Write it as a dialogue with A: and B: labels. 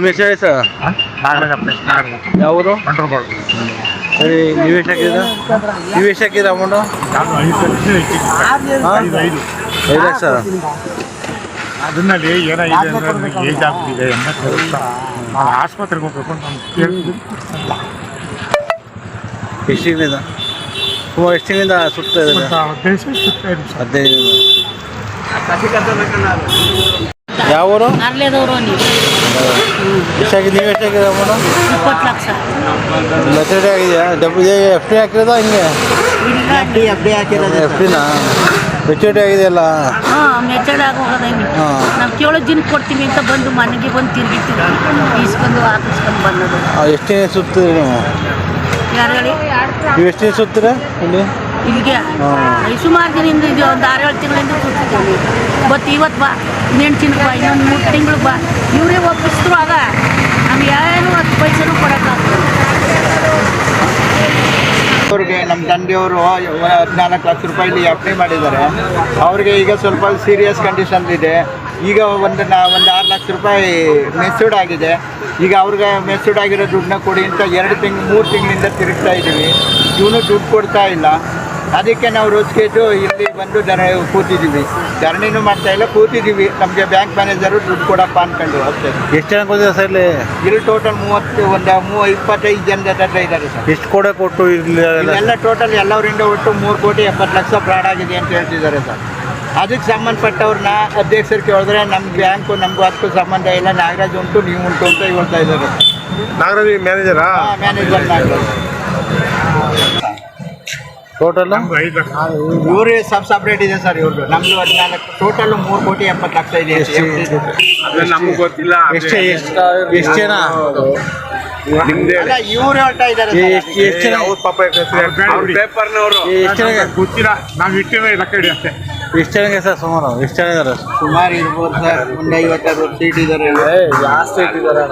A: ನಿಮ್ಮ ಹೆಸರು ಹೇಳಿ ಸರ್?
B: ಕಂಟ್ರೋಲ್
A: ಸರಿ ನೀವು ಎಷ್ಟು ಹಾಕಿದ್ರ ನೀವು ಎಷ್ಟು ಹಾಕಿದ್ರ ಅಮೌಂಟು
B: ಐದು ಲಕ್ಷ ಅದನ್ನಲ್ಲಿ ಏನಾಗಿದೆ ಅಂದ್ರೆ ನನಗೆ ಏಜ್ ಆಗ್ತಿದೆ ಎಂಬತ್ತು ವರ್ಷ ನಾನು ಆಸ್ಪತ್ರೆಗೆ ಹೋಗ್ಬೇಕು ಅಂತ ನಾನು ಕೇಳಿದ್ವಿ
A: ಎಷ್ಟು ತಿಂಗಳಿಂದ? ಸುಮಾರು ಎಷ್ಟು ತಿಂಗಳಿಂದ ಸುತ್ತಾ ಇದೆ
B: ಹದಿನೈದು
A: ಯಾವ ಊರು?
C: ನೀವು
A: ಎಷ್ಟಾಗಿದೆ ನೀವು ಎಷ್ಟು ಹಾಕಿದ ಅಮೌಂಟು
C: ಇಪ್ಪತ್ತು ಲಕ್ಷ.
A: ಮೆಚುರಿಟಿ ಆಗಿದೆಯಾ? ಡಬ್ಬು ಎಫ್ ಡಿ ಹಾಕಿರೋದು ಹಿಂಗೆ? ಎಫ್ ಡಿನಾ ಮೆಚುರಿಟಿ ಆಗಿದೆಯಲ್ಲ?
C: ಹಾಂ ನಾವು ಕೇಳೋ ದಿನ ಕೊಡ್ತೀವಿ ಅಂತ ಬಂದು ಮನೆಗೆ ಬಂದು ತಿರುಗಿತೀವಿ ಈಸ್ಕೊಂಡು ಹಾಕಿಸ್ಕೊಂಡು ಬಂದದು
A: ಎಷ್ಟು ದಿನ ಸುತ್ತೀರಿ ನೀವು?
C: ಯಾರು ಹೇಳಿ?
A: ನೀವು ಎಷ್ಟು ದಿನ ಸುತ್ತೀರ ಇಲ್ಲಿ?
C: ಇಲ್ಲಿಗೆ? ಸುಮಾರು ದಿನದಿಂದ ಇದು ಒಂದು ಆರು ಏಳು ತಿಂಗಳಿಂದ ಸುತ್ತಿದ್ದೀವಿ ಬಟ್ ಇವತ್ತು ಬಾ ಇನ್ನೆಂಟು ತಿಂಗಳು ಬಾ ಇನ್ನೊಂದು ಮೂರು ತಿಂಗಳು ಬಾ. ಇವರೇ
D: ಅವ್ರಿಗೆ ನಮ್ಮ ತಂದೆಯವರು ಹದಿನಾಲ್ಕು ಲಕ್ಷ ರೂಪಾಯಿಲಿ ಅಪ್ಲೈ ಮಾಡಿದ್ದಾರೆ. ಅವ್ರಿಗೆ ಈಗ ಸ್ವಲ್ಪ ಸೀರಿಯಸ್ ಕಂಡೀಷನ್ ಇದೆ. ಈಗ ಒಂದು ನಾ ಒಂದು ಆರು ಲಕ್ಷ ರೂಪಾಯಿ ಮೆಸ್ಯೂರ್ಡ್ ಆಗಿದೆ. ಈಗ ಅವ್ರಿಗೆ ಮೆಸ್ಯೂರ್ಡ್ ಆಗಿರೋ ದುಡ್ಡನ್ನ ಕೊಡಿ ಅಂತ ಎರಡು ತಿಂಗಳು ಮೂರು ತಿಂಗಳಿಂದ ತಿರುಗ್ತಾ ಇದ್ದೀವಿ. ಇವನು ದುಡ್ಡು ಕೊಡ್ತಾ ಇಲ್ಲ. ಅದಕ್ಕೆ ನಾವು ರೋಜ್ಗೆದ್ದು ಇಲ್ಲಿ ಬಂದು ಧರ ಕೂತಿದ್ದೀವಿ. ಧರಣಿನೂ ಮಾಡ್ತಾ ಇಲ್ಲ ಕೂತಿದ್ದೀವಿ. ನಮಗೆ ಬ್ಯಾಂಕ್ ಮ್ಯಾನೇಜರು ದುಡ್ಡು ಕೊಡಪ್ಪ ಅನ್ಕೊಂಡು ಅಷ್ಟೇ.
A: ಎಷ್ಟು ಜನ ಕೂತಿದ್ದಾರೆ ಸರ್ ಇಲ್ಲಿ?
D: ಇಲ್ಲಿ ಟೋಟಲ್ ಮೂವತ್ತು ಒಂದು ಮೂವ ಇಪ್ಪತ್ತೈದು ಜನದ ಹತ್ರ ಇದ್ದಾರೆ ಸರ್.
A: ಎಷ್ಟು ಕೊಡೆ ಕೊಟ್ಟು ಇಲ್ಲಿ
D: ಎಲ್ಲ ಟೋಟಲ್ ಎಲ್ಲವರಿಂದ ಒಟ್ಟು ಮೂರು ಕೋಟಿ ಎಪ್ಪತ್ತು ಲಕ್ಷ ಫ್ರಾಡ್ ಆಗಿದೆ ಅಂತ ಹೇಳ್ತಿದ್ದಾರೆ ಸರ್. ಅದಕ್ಕೆ ಸಂಬಂಧಪಟ್ಟವ್ರನ್ನ ಅಧ್ಯಕ್ಷರು ಕೇಳಿದ್ರೆ ನಮ್ಮ ಬ್ಯಾಂಕು ನಮಗೂ ಅದಕ್ಕೂ ಸಂಬಂಧ ಇಲ್ಲ ನಾಗರಾಜ್ ಉಂಟು ನೀವು ಉಂಟು ಅಂತ ಹೇಳ್ತಾ ಇದ್ದಾರೆ.
B: ನಾಗರಾಜ್ ಮ್ಯಾನೇಜರಾ?
D: ಮ್ಯಾನೇಜರ್ ನಾಗರಾಜ್.
A: ಟೋಟಲ್
D: ಇವ್ರಿಗೆ ಸಬ್ ಸಪ್ರೇಟ್ ಇದೆ ಸರ್ ಇವ್ರದ್ದು ನಮ್ದು ಹದಿನಾಲ್ಕು ಟೋಟಲ್ ಮೂರು ಕೋಟಿ ಎಪ್ಪತ್ತು ಲಕ್ಷ ಇದೆ.
B: ನಮಗೆ ಗೊತ್ತಿಲ್ಲ.
A: ಎಷ್ಟು ಎಷ್ಟು ಎಷ್ಟು ಜನ?
D: ಇವ್ರು ಹೇಳ್ತಾ ಇದ್ದಾರೆ
A: ಎಷ್ಟು ಜನ?
B: ಪಾಪ ಪೇಪರ್ನವರು
A: ಏ, ಎಷ್ಟು ಜನ
B: ಗೊತ್ತಿಲ್ಲ. ನಾವು ಇಟ್ಟಿರೋ ಲೆಕ್ಕ ಹಿಡಿ ಅಷ್ಟೇ.
A: ಎಷ್ಟು ಜನಕ್ಕೆ ಸರ್ ಸುಮಾರು? ಎಷ್ಟು ಜನ ಇದ್ದಾರೆ?
D: ಸುಮಾರು ಇರ್ಬೋದು ಸರ್. ಒಂದು ಐವತ್ತಾರು ಸೀಟ್ ಇದ್ದಾರೆ.
A: ಜಾಸ್ತಿ ಇಟ್ಟಿದ್ದಾರೆ